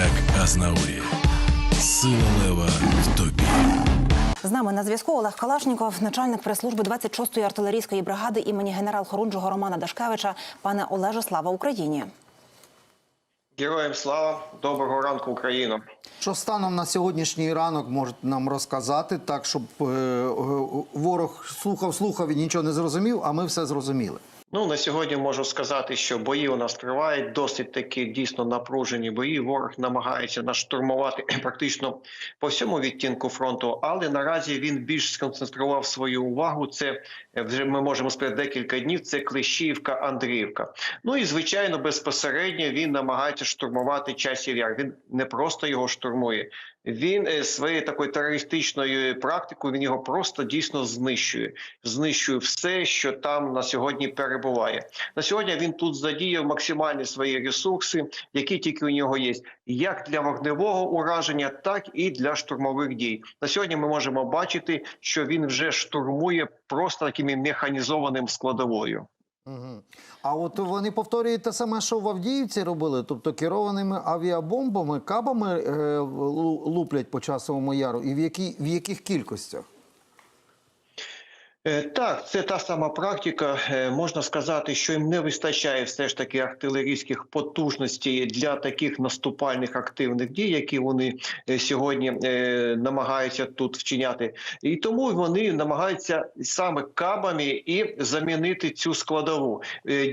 як Азнаурі. Сила лева в тобі. З нами на зв'язку Олег Калашніков, начальник прес-служби 26-ї артилерійської бригади імені генерал-хорунжого Романа Дашкевича. Пане Олеже, слава Україні! Героям слава, доброго ранку, Україна. Що станом на сьогоднішній ранок можете нам розказати, так щоб е, е, ворог слухав, слухав і нічого не зрозумів, а ми все зрозуміли. Ну на сьогодні можу сказати, що бої у нас тривають досить таки дійсно напружені бої. Ворог намагається наштурмувати практично по всьому відтінку фронту, але наразі він більш сконцентрував свою увагу. Це вже ми можемо сказати декілька днів. Це Клещіївка, Андріївка. Ну і звичайно, безпосередньо він намагається штурмувати часів яр. Він не просто його штурмує. Він е, своєю такою терористичною практикою він його просто дійсно знищує. Знищує все, що там на сьогодні перебуває. На сьогодні він тут задіяв максимальні свої ресурси, які тільки у нього є, як для вогневого ураження, так і для штурмових дій. На сьогодні ми можемо бачити, що він вже штурмує просто такими механізованим складовою. Угу. А от вони повторюють те саме, що в Авдіївці робили, тобто керованими авіабомбами, кабами е, лу- луплять по часовому яру, і в, які, в яких кількостях? Е, Так, це та сама практика. Е, Можна сказати, що їм не вистачає все ж таки артилерійських потужностей для таких наступальних активних дій, які вони е, сьогодні намагаються тут вчиняти, і тому вони намагаються саме кабами і замінити цю складову.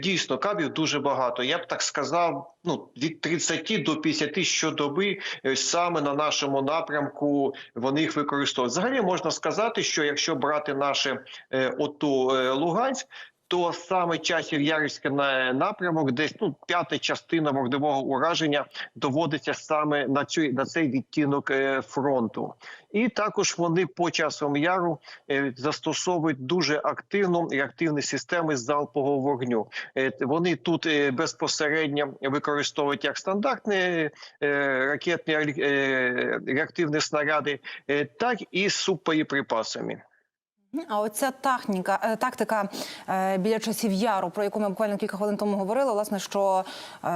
Дійсно, кабів дуже багато. Я б так сказав. Ну, від 30 до 50 щодоби е, саме на нашому напрямку вони їх використовують. Взагалі можна сказати, що якщо брати наше е, ОТУ е, Луганськ. То саме часів Ярівський на- напрямок, десь ну п'ята частина вогневого ураження доводиться саме на цю на цей відтінок е, фронту, і також вони по часом яру е, застосовують дуже активну і активні системи залпового вогню. Е, Вони тут безпосередньо використовують як стандартні ракетні реактивні снаряди, так і з суббоєприпасами. А оця техніка, е, тактика е, біля часів яру, про яку ми буквально кілька хвилин тому говорили, власне, що е,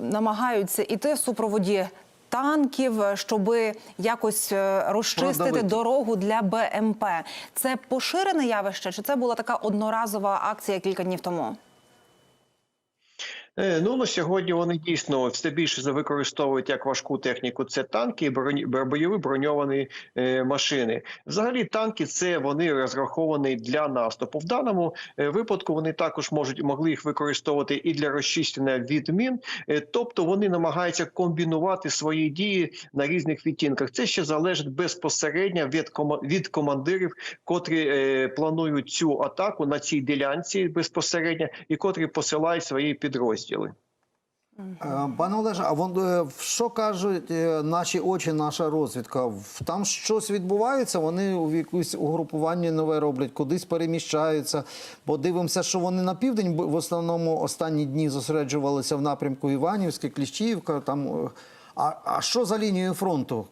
намагаються іти в супроводі. Танків, щоб якось розчистити Продавити. дорогу для БМП. Це поширене явище, чи це була така одноразова акція кілька днів тому? Е, Ну на сьогодні вони дійсно все більше використовують як важку техніку. Це танки і бойові броньовані е, машини. Взагалі, танки це вони розраховані для наступу. В даному е, випадку вони також можуть могли їх використовувати і для розчищення від мін, тобто вони намагаються комбінувати свої дії на різних відтінках. Це ще залежить безпосередньо від від командирів, котрі планують цю атаку на цій ділянці безпосередньо, і котрі посилають свої підрозділи. Е, Пане Олеже, а вон, е, що кажуть е, наші очі, наша розвідка? Там щось відбувається, вони в якусь угрупування нове роблять, кудись переміщаються. Бо дивимося, що вони на південь в основному останні дні зосереджувалися в напрямку Іванівське, Кліщіївка. Там, а, а що за лінією фронту?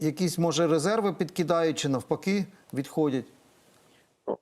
Якісь, може, резерви підкидають чи навпаки відходять?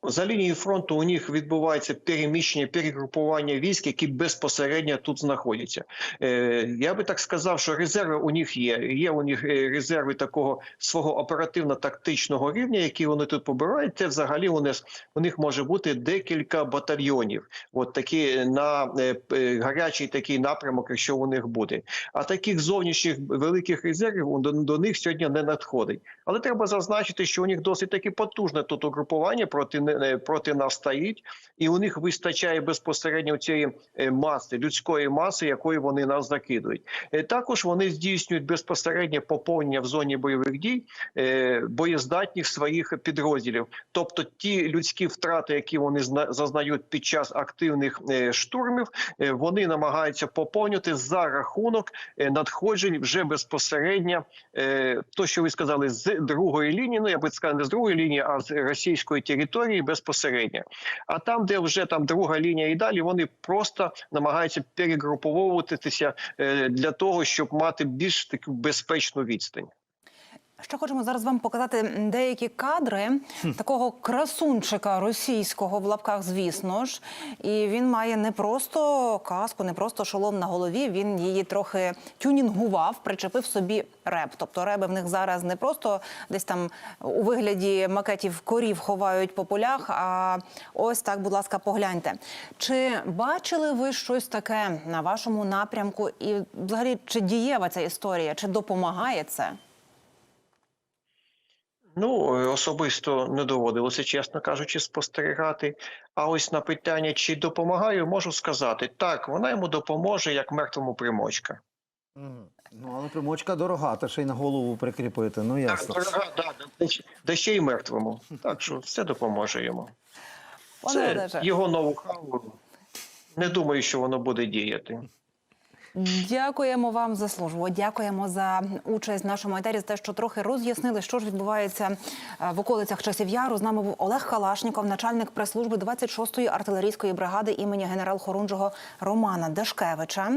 За лінією фронту у них відбувається переміщення, перегрупування військ, які безпосередньо тут знаходяться. Е, я би так сказав, що резерви у них є. Є у них е, резерви такого свого оперативно-тактичного рівня, які вони тут побирають. Це взагалі у них, у них може бути декілька батальйонів. От такі на е, гарячий такий напрямок, якщо у них буде. А таких зовнішніх великих резервів до, до них сьогодні не надходить. Але треба зазначити, що у них досить таки потужне тут угрупування проти не- проти нас стоїть, і у них вистачає безпосередньо цієї е, маси, людської маси, якої вони нас закидують. Е, Також вони здійснюють безпосереднє поповнення в зоні бойових дій е, боєздатних своїх підрозділів. Тобто ті людські втрати, які вони зна- зазнають під час активних е, штурмів, е, вони намагаються поповнювати за рахунок е, надходжень вже безпосередньо е, то, що ви сказали, з другої лінії, ну я би сказав, не з другої лінії, а з російської території безпосередньо. А там, де вже там друга лінія і далі, вони просто намагаються перегруповуватися е, для того, щоб мати більш таку безпечну відстань. Ще хочемо зараз вам показати деякі кадри такого красунчика російського в лапках, звісно ж. І він має не просто каску, не просто шолом на голові. Він її трохи тюнінгував, причепив собі реп. Тобто реби в них зараз не просто десь там у вигляді макетів корів ховають по полях. А ось так, будь ласка, погляньте. Чи бачили ви щось таке на вашому напрямку? І взагалі чи дієва ця історія, чи допомагає це? Ну, е, особисто не доводилося, чесно кажучи, спостерігати. А ось на питання, чи допомагаю, можу сказати, так, вона йому допоможе, як мертвому примочка. Ну, але примочка дорога, та ще й на голову прикріпити. Ну, Так, дорога, да, да, ще- да ще й мертвому. Так що все допоможе йому. Це його ноу-хау. Не думаю, що воно буде діяти. Дякуємо вам за службу. Дякуємо за участь в нашому етері, за те, що трохи роз'яснили, що ж відбувається е, в околицях часів яру. З нами був Олег Калашніков, начальник прес-служби 26-ї артилерійської бригади імені генерал-хорунжого Романа Дашкевича.